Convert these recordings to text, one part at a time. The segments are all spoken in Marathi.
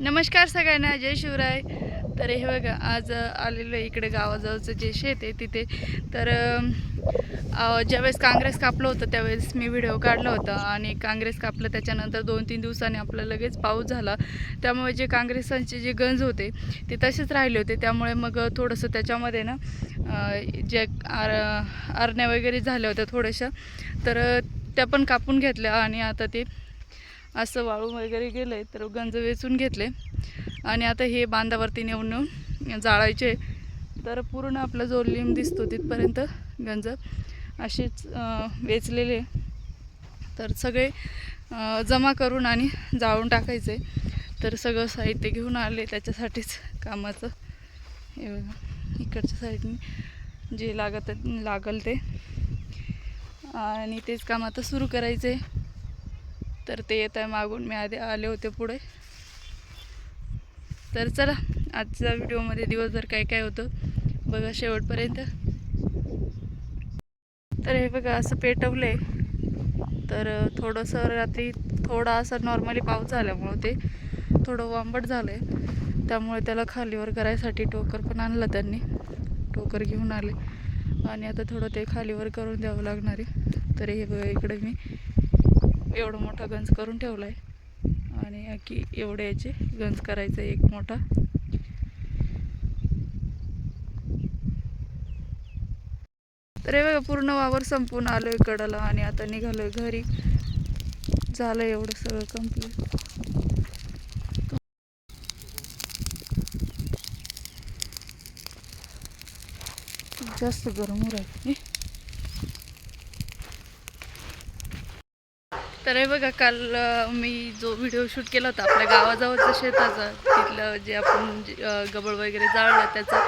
नमस्कार सगळ्यांना जय शिवराय. तर हे बघा आज आलेलं इकडे गावाजवळचं जे शेत आहे तिथे. तर ज्यावेळेस काँग्रेस कापलं होतं त्यावेळेस मी व्हिडिओ काढला होता आणि काँग्रेस कापलं त्याच्यानंतर दोन तीन दिवसांनी आपला लगेच पाऊस झाला. त्यामुळे जे काँग्रेसांचे जे गंज होते ते तसेच राहिले होते. त्यामुळे मग थोडंसं त्याच्यामध्ये ना जे आर आरण्या वगैरे झाल्या होत्या थोड्याशा. तर त्या पण कापून घेतल्या आणि आता ते असं वाळू वगैरे गेलं आहे तर गंज वेचून घेतले. आणि आता हे बांधावरती नेऊन नेऊन जाळायचे. तर पूर्ण आपला जो लिंब दिसतो तिथपर्यंत गंज असेच वेचलेले. तर सगळे जमा करून आणि जाळून टाकायचे. तर सगळं साहित्य घेऊन आले त्याच्यासाठीच कामाचं. हे बघा इकडच्या साईडने जे लागत लागल ते. आणि तेच काम आता सुरू करायचं. आहे तर ते येत आहे मागून. मी आधी आले होते पुढे. तर चला आजच्या व्हिडिओमध्ये दिवसभर काय काय होतं बघा शेवटपर्यंत. तर हे बघा असं पेटवलं आहे तर थोडंसं रात्री थोडा असा नॉर्मली पाऊस झाल्यामुळं ते थोडं वांबट झालं आहे त्यामुळे त्याला खालीवर करायसाठी टोकर पण आणलं त्यांनी. टोकर घेऊन आले. आणि आता थोडं ते खालीवर करून द्यावं लागणार आहे. तर हे बघा इकडे मी एवढा मोठा गंज करून ठेवला आहे आणि की एवढे याचे गंज करायचं एक मोठा. तर हे बघा पूर्ण वावर संपून आलो आहे कडाला आणि आता निघालो आहे घरी. झालं एवढं सगळं कंप्लीट जास्त गरम होत तर हे बघा काल मी जो व्हिडिओ शूट केला होता आपल्या गावाजवळचं शेताचा तिथलं जे आपण गबळ वगैरे जाळलं त्याचा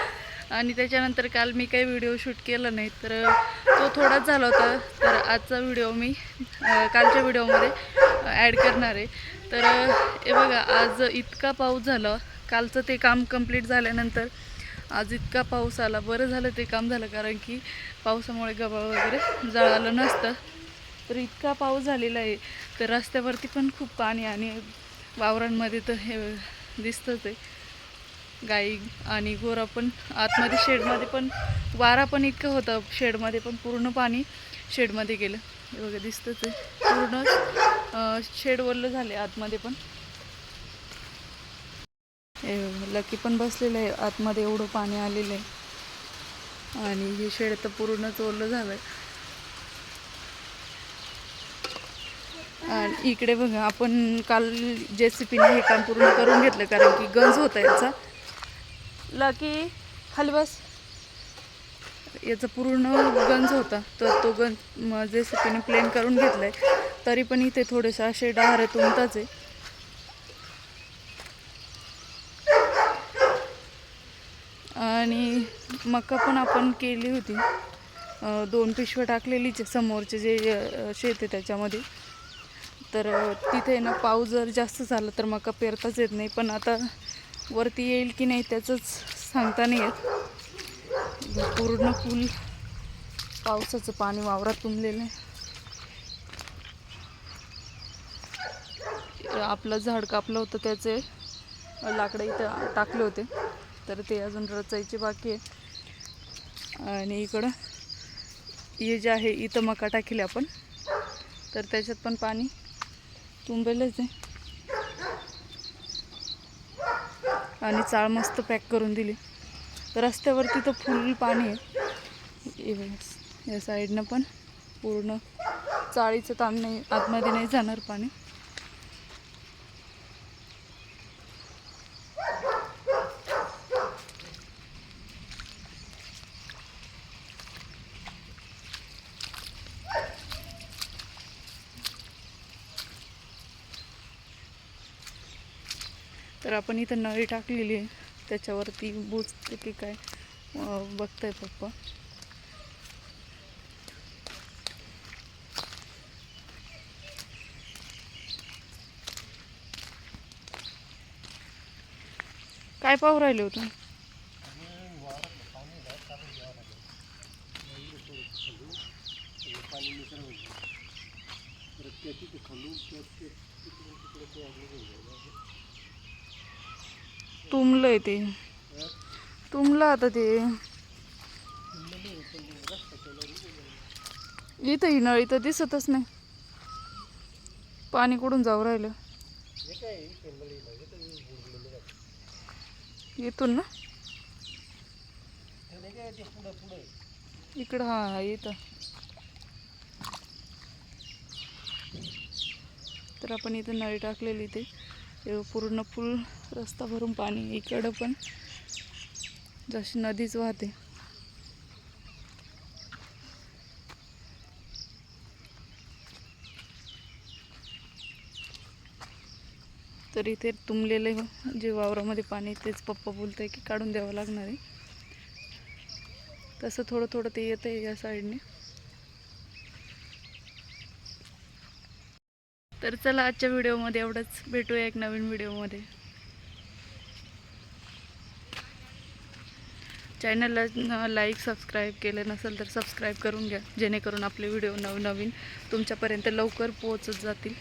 आणि त्याच्यानंतर काल मी काही व्हिडिओ शूट केला नाही. तर तो थोडाच झाला होता. तर आजचा व्हिडिओ मी कालच्या व्हिडिओमध्ये ॲड करणार आहे. तर हे बघा आज इतका पाऊस झाला. कालचं ते काम कंप्लीट झाल्यानंतर आज इतका पाऊस आला. बरं झालं ते काम झालं कारण की पावसामुळे गबाळ वगैरे जळालं नसतं. तर इतका पाऊस झालेला आहे तर रस्त्यावरती पण खूप पाणी आणि वावरांमध्ये तर हे दिसतंच आहे. गाई आणि गोरा पण आतमध्ये शेडमध्ये पण वारा पण इतकं होतं शेडमध्ये पण पूर्ण पाणी शेडमध्ये गेलं. हे बघा दिसतंच आहे. पूर्ण शेड वरलं झाले आतमध्ये पण. लकी पण बसलेलं आहे. आतमध्ये एवढं पाणी आलेलं आहे. आणि हे शेड तर पूर्णच ओरलं झालं आहे इकडे बघा आपण काल जे सी पीने हे काम पूर्ण करून घेतलं कारण की गंज होता याचा. लकी खाली बस. याचा पूर्ण गंज होता तर तो गंज जे सी पीने प्लेन करून घेतलाय. तरी पण इथे थोडेसे असे डहारे तुमताच आहे. आणि मका पण आपण केली होती. दोन पिशव्या टाकलेलीच आहे समोरचे जे शेत आहे त्याच्यामध्ये. तर तिथे ना पाऊस जर जास्त झाला तर मका पेरताच येत नाही. पण आता वरती येईल की नाही त्याचंच सांगता नाही येत. पूर्ण फुल पावसाचं पाणी वावरात तुंबलेलं आहे. आपलं झाड कापलं होतं त्याचे. लाकडं इथं टाकले होते. तर ते अजून रचायचे बाकी आहे. आणि इकडं हे जे आहे इथं मका टाकेल आपण. तर त्याच्यात पण पाणी तुंबेलच आहे. आणि चाळ मस्त पॅक करून दिली. रस्त्यावरती तर फुल पाणी आहे. या साईडनं पण पूर्ण चाळीचं ताण नाही आतमध्ये नाही जाणार पाणी. तर आपण इथं नळी टाकलेली आहे. त्याच्यावरती बुजते की काय अं, बघताय पप्पा. काय पाहू राहिले होते तुंबलंय ते. तुंबलं आता ते. इथं ही नळी तर दिसतच नाही. पाणी कुठून जाऊ राहिलं? इथून ना? इकडं हा हा इथं. तर आपण इथं नळी टाकलेली ते. पूर्ण फुल रस्ता भरून पाणी इकडं पण जशी नदीच वाहते. तर इथे तुंबलेले जे वावरामध्ये पाणी तेच पप्पा बोलत आहे की काढून द्यावं लागणार आहे. तसं थोडं थोडं ते येतं आहे या साईडने. तर चला आजच्या व्हिडिओमध्ये एवढंच. भेटूया एक नवीन व्हिडिओमध्ये. चॅनलला लाईक सबस्क्राईब केलं नसेल तर सबस्क्राईब करून घ्या. जेणेकरून आपले व्हिडिओ नवनवीन तुमच्यापर्यंत लवकर पोहोचत जातील.